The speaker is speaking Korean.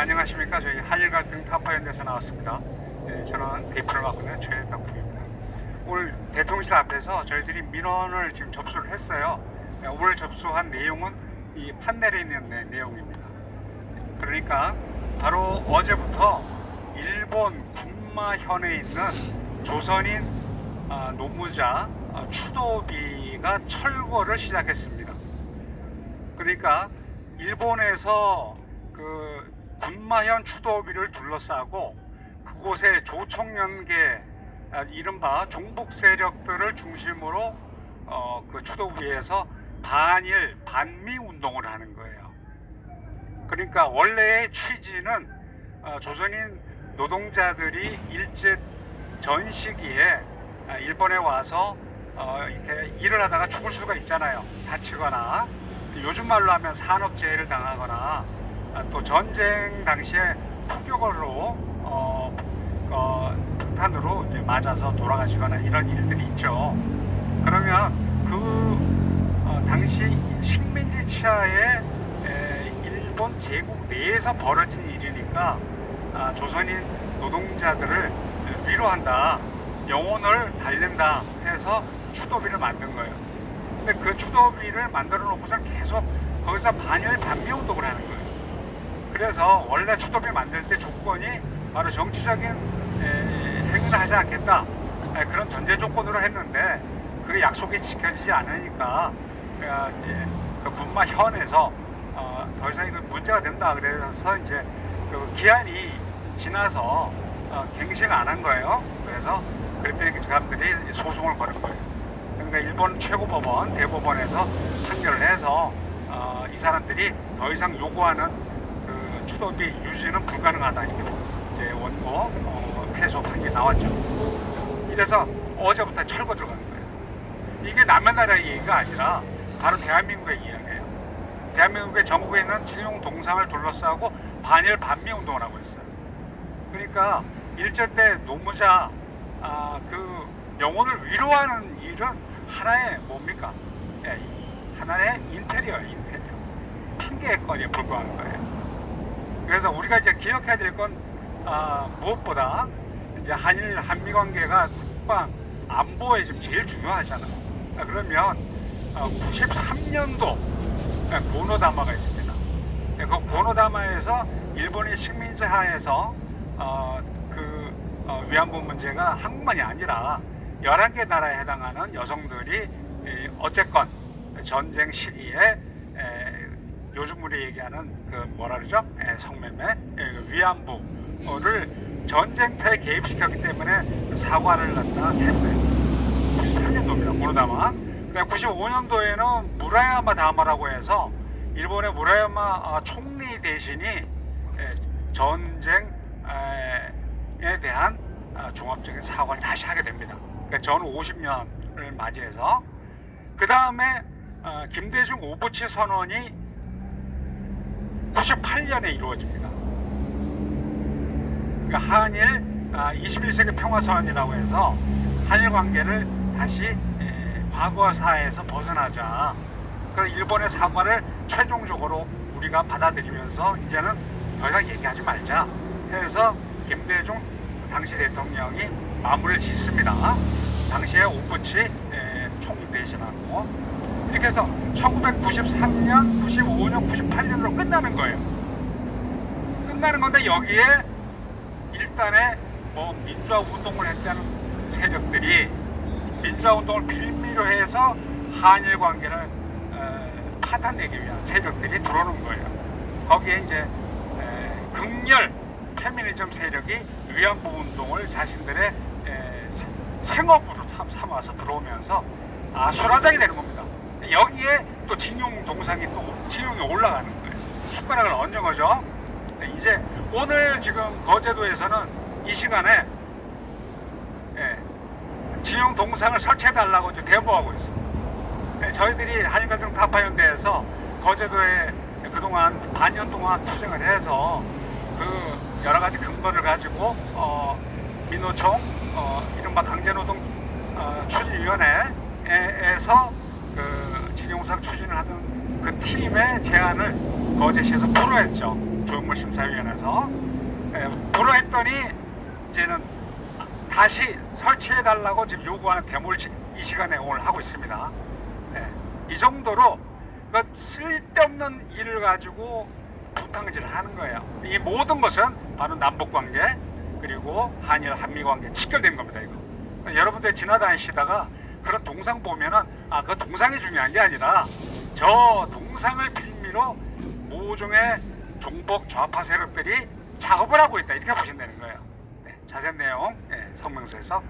안녕하십니까. 저희 한일 갈등 타파연대에서 나왔습니다. 네, 저는 대표를 맡고 있는 최덕국입니다. 오늘 대통령실 앞에서 저희들이 민원을 지금 접수를 했어요. 네, 오늘 접수한 내용은 이 판넬에 있는 내- 내용입니다. 그러니까 바로 어제부터 일본 군마현에 있는 조선인 아, 노무자 아, 추도비가 철거를 시작했습니다. 그러니까 일본에서 그 군마현 추도비를 둘러싸고 그곳에 조총련계 아, 이른바 종북 세력들을 중심으로 어, 그 추도비에서 반일 반미 운동을 하는 거예요. 그러니까 원래의 취지는 어, 조선인 노동자들이 일제 전 시기에 아, 일본에 와서 어, 이렇게 일을 하다가 죽을 수가 있잖아요. 다치거나 요즘 말로 하면 산업재해를 당하거나 아, 또 전쟁 당시에 폭격으로 어, 어, 폭탄으로 이제 맞아서 돌아가시거나 이런 일들이 있죠. 그러면 그 어, 당시 식민지 치하에 에, 일본 제국 내에서 벌어진 일이니까 아, 조선인 노동자들을 위로한다, 영혼을 달랜다 해서 추도비를 만든 거예요. 근데 그 추도비를 만들어 놓고서 계속 거기서 반일 반미 운동을 하는 거예요. 그래서 원래 추도비 만들 때 조건이 바로 정치적인 에, 행위를 하지 않겠다 에, 그런 전제 조건으로 했는데 그 약속이 지켜지지 않으니까 어, 이제 그 군마 현에서 어, 더 이상 이거 문제가 된다 그래서 이제 그 기한이 지나서 어, 갱신 안 한 거예요. 그래서 그랬더니 그 사람들이 소송을 걸은 거예요. 그러니까 일본 최고법원 대법원에서 판결을 해서 어, 이 사람들이 더 이상 요구하는 그 추도비 유지는 불가능하다 이렇게 이제 원고 어, 패소 판결이 나왔죠. 이래서 어제부터 철거 들어가는 거예요. 이게 남의 나라 얘기가 아니라 바로 대한민국의 이야기예요. 대한민국의 전국에 있는 친용 동상을 둘러싸고 반일 반미 운동을 하고 있어요. 그러니까 일제 때 노무자 아, 그 영혼을 위로하는 일은 하나의 뭡니까? 예, 하나의 인테리어예요, 인테리어. 핑계거리에 불과한 거예요. 그래서 우리가 이제 기억해야 될건 아, 무엇보다 이제 한일 한미 관계가 국방 안보에 지금 제일 중요하잖아요. 아, 그러면 93년도 고노다마가 있습니다. 네, 그 고노다마에서 일본의 식민지 하에서 어, 그 어, 위안부 문제가 한국만이 아니라 11개 나라에 해당하는 여성들이 이, 어쨌건 전쟁 시기에 에, 요즘 우리 얘기하는 그 뭐라 그러죠? 에, 성매매, 에, 그 위안부를 전쟁터에 개입시켰기 때문에 사과를 갖다 했어요. 93년 도입니다. 고노다마. 그다음 95년도에는 무라야마 다마라고 해서 일본의 무라야마 아, 총리 대신이 에, 전쟁에 대한 아, 종합적인 사과를 다시 하게 됩니다. 그러니까 전 50년을 맞이해서 그 다음에 김대중 오부치 선언이 98년에 이루어집니다. 그러니까 한일 21세기 평화선언이라고 해서 한일 관계를 다시 에, 과거사에서 벗어나자. 그 일본의 사과를 최종적으로 우리가 받아들이면서 이제는 더 이상 얘기하지 말자 해서 김대중 당시 대통령이 마무리를 짓습니다. 당시에 오부치 에, 총리 대신하고 이렇게 해서 1993년, 95년, 98년으로 끝나는 거예요. 끝나는 건데 여기에 일단에 뭐 민주화 운동을 했다는 세력들이 민주화 운동을 빌미로 해서 한일 관계를 에, 파탄내기 위한 세력들이 들어오는 거예요. 거기에 이제 에, 극렬 페미니즘 세력이 위안부 운동을 자신들의 에, 세- 생업으로 삼- 삼아서 들어오면서 아수라장이 되는 겁니다. 여기에 또 진용 동상이 또 진용이 올라가는 거예요. 숟가락을 얹은 거죠. 네, 이제 오늘 지금 거제도에서는 이 시간에 예, 진용 동상을 설치해 달라고 대모하고 있어요. 예, 저희들이 한일갈등 타파연대에서 거제도에 그동안 반년 동안 투쟁을 해서 그 여러 가지 근거를 가지고 어, 민노총 어, 이른바 강제노동 어, 추진위원회에서 그 진용상 추진을 하던 그 팀의 제안을 거제시에서 불허했죠. 조영물 심사위원회에서 예, 불허했더니 이제는 다시 설치해 달라고 지금 요구하는 지- 이 시간에 오늘 하고 있습니다. 예, 이 정도로 그 쓸데없는 일을 가지고 부탕질을 하는 거예요. 이 모든 것은 바로 남북 관계 그리고 한일 한미 관계 직결된 겁니다. 이거 여러분들 지나다니시다가 그런 동상 보면은 아 그 동상이 중요한 게 아니라 저 동상을 빌미로 모종의 종북 좌파 세력들이 작업을 하고 있다 이렇게 보시면 되는 거예요. 네, 자세한 내용 예, 성명서에서